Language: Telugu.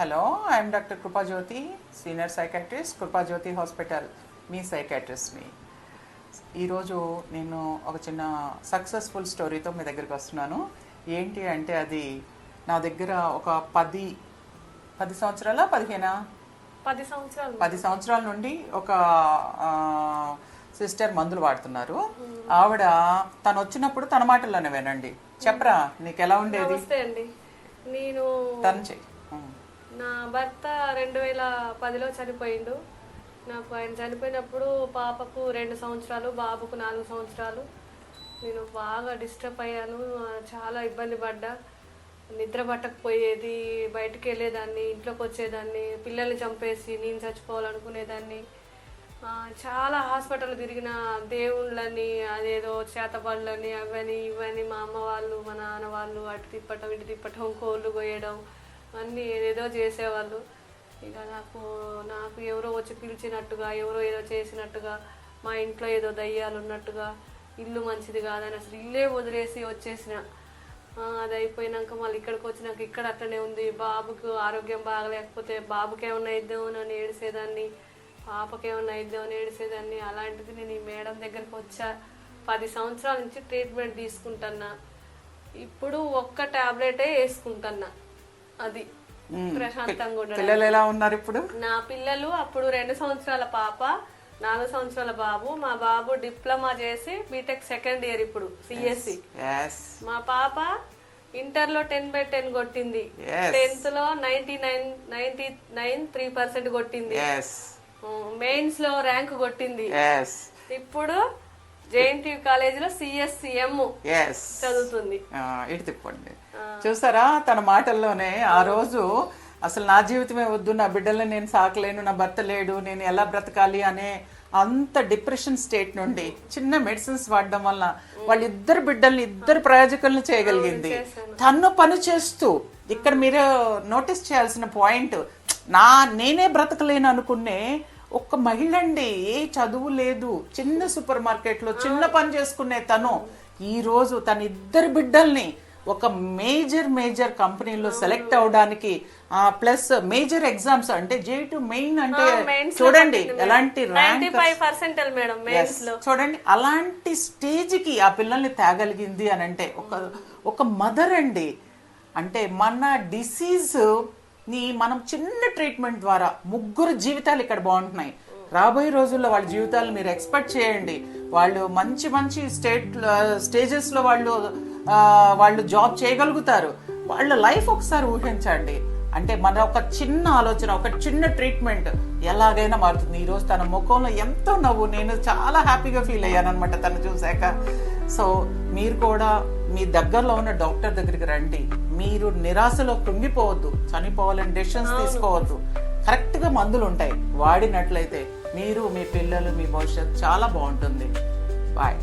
Hello I am doctor Krupajyothi senior psychiatrist Krupajyothi hospital మీ సైకాట్రిస్ట్ని ఈరోజు నేను ఒక చిన్న సక్సెస్ఫుల్ స్టోరీతో మీ దగ్గరికి వస్తున్నాను. ఏంటి అంటే అది నా దగ్గర ఒక పది పది సంవత్సరాల పదిహేనా? పది సంవత్సరాలు. పది సంవత్సరాల నుండి ఒక సిస్టర్ మందులు వాడుతున్నారు. ఆవిడ తను వచ్చినప్పుడు తన మాటల్లోనే వినండి. చెప్పరా నీకు ఎలా ఉండేది? నేను తను చెయ్యి. నా భర్త రెండు వేల పదిలో చనిపోయిండు. నాకు ఆయన చనిపోయినప్పుడు పాపకు రెండు సంవత్సరాలు బాబుకు నాలుగు సంవత్సరాలు. నేను బాగా డిస్టర్బ్ అయ్యాను చాలా ఇబ్బంది పడ్డా. నిద్ర పట్టకపోయేది బయటికి వెళ్ళేదాన్ని ఇంట్లోకి వచ్చేదాన్ని పిల్లల్ని చంపేసి నేను చచ్చిపోవాలనుకునేదాన్ని. చాలా హాస్పిటల్ తిరిగిన దేవుళ్ళని అదేదో చేతబళ్ళని అవని ఇవని మా అమ్మ వాళ్ళు మా నాన్న వాళ్ళు అటు తిప్పటం ఇటు తిప్పటం కోళ్ళు కొయ్యడం అన్నీ ఏదేదో చేసేవాళ్ళు. ఇక నాకు నాకు ఎవరో వచ్చి పిలిచినట్టుగా ఎవరో ఏదో చేసినట్టుగా మా ఇంట్లో ఏదో దయ్యాలు ఉన్నట్టుగా ఇల్లు మంచిది కాదని అసలు ఇల్లే వదిలేసి వచ్చేసిన. అది అయిపోయినాక మళ్ళీ ఇక్కడికి వచ్చినాక ఇక్కడ అట్లనే ఉంది. బాబుకు ఆరోగ్యం బాగలేకపోతే బాబుకి ఏమన్నా ఇద్దామని ఏడిసేదాన్ని పాపకి ఏమన్నా ఇద్దామని ఏడిసేదాన్ని అలాంటిది నేను ఈ మేడం దగ్గరికి వచ్చా. పది సంవత్సరాల నుంచి ట్రీట్మెంట్ తీసుకుంటున్నా. ఇప్పుడు ఒక్క ట్యాబ్లెటే వేసుకుంటున్నా. అది. ప్రశాంతంగా ఉండడం. పిల్లలు ఎలా ఉన్నారు ఇప్పుడు? నా పిల్లలు అప్పుడు రెండు సంవత్సరాల పాప నాలుగు సంవత్సరాల బాబు. మా బాబు డిప్లొమా చేసి బీటెక్ సెకండ్ ఇయర్ ఇప్పుడు సిఎస్సి ఎస్ మా పాప ఇంటర్లో టెన్ బై టెన్ కొట్టింది. టెన్త్లో ninety nine ninety nine three percent కొట్టింది. మెయిన్స్లో ర్యాంక్ కొట్టింది. ఇప్పుడు జేఎన్టీ కాలేజ్లో సిఎస్సిఎం ఎస్ చదువుతుంది. ఇటు తిప్పండి. చూసారా? తన మాటల్లోనే ఆ రోజు అసలు నా జీవితమే వద్దు నా బిడ్డల్ని నేను సాకలేను నా భర్త లేడు నేను ఎలా బ్రతకాలి అనే అంత డిప్రెషన్ స్టేట్ నుండి చిన్న మెడిసిన్స్ వాడడం వల్ల వాళ్ళిద్దరు బిడ్డల్ని ఇద్దరు ప్రయోజకులను చేయగలిగింది. తను పని చేస్తూ ఇక్కడ మీరు నోటీస్ చేయాల్సిన పాయింట్ నా నేనే బ్రతకలేను అనుకునే ఒక్క మహిళ అండి ఏ చదువు లేదు. చిన్న సూపర్ మార్కెట్లో చిన్న పని చేసుకునే తను. ఈ రోజు తన ఇద్దరు బిడ్డల్ని ఒక మేజర్ మేజర్ కంపెనీలో సెలెక్ట్ అవడానికి ప్లస్ మేజర్ ఎగ్జామ్స్ అంటే జే టు మెయిన్ అంటే చూడండి ఎలాంటి చూడండి అలాంటి స్టేజ్కి ఆ పిల్లల్ని తేగలిగింది అని అంటే ఒక ఒక మదర్ అండి. అంటే మన డిసీజ్ ని మనం చిన్న ట్రీట్మెంట్ ద్వారా ముగ్గురు జీవితాలు ఇక్కడ బాగుంటున్నాయి. రాబోయే రోజుల్లో వాళ్ళ జీవితాలు మీరు ఎక్స్పెక్ట్ చేయండి. వాళ్ళు మంచి మంచి స్టేట్ స్టేజెస్లో వాళ్ళు వాళ్ళు జాబ్ చేయగలుగుతారు. వాళ్ళ లైఫ్ ఒకసారి ఊహించండి. అంటే మన ఒక చిన్న ఆలోచన ఒక చిన్న ట్రీట్మెంట్ ఎలాగైనా మారుతుంది. ఈ రోజు తన ముఖంలో ఎంతో నవ్వు. నేను చాలా హ్యాపీగా ఫీల్ అయ్యాను అనమాట తను చూశాక. సో మీరు కూడా మీ దగ్గరలో ఉన్న డాక్టర్ దగ్గరికి రండి. మీరు నిరాశలో కృంగిపోవద్దు. చనిపోవాలని డెసిషన్స్ తీసుకోవద్దు. కరెక్ట్గా మందులు ఉంటాయి. వాడినట్లయితే మీరు మీ పిల్లలు మీ భవిష్యత్ చాలా బాగుంటుంది. బాయ్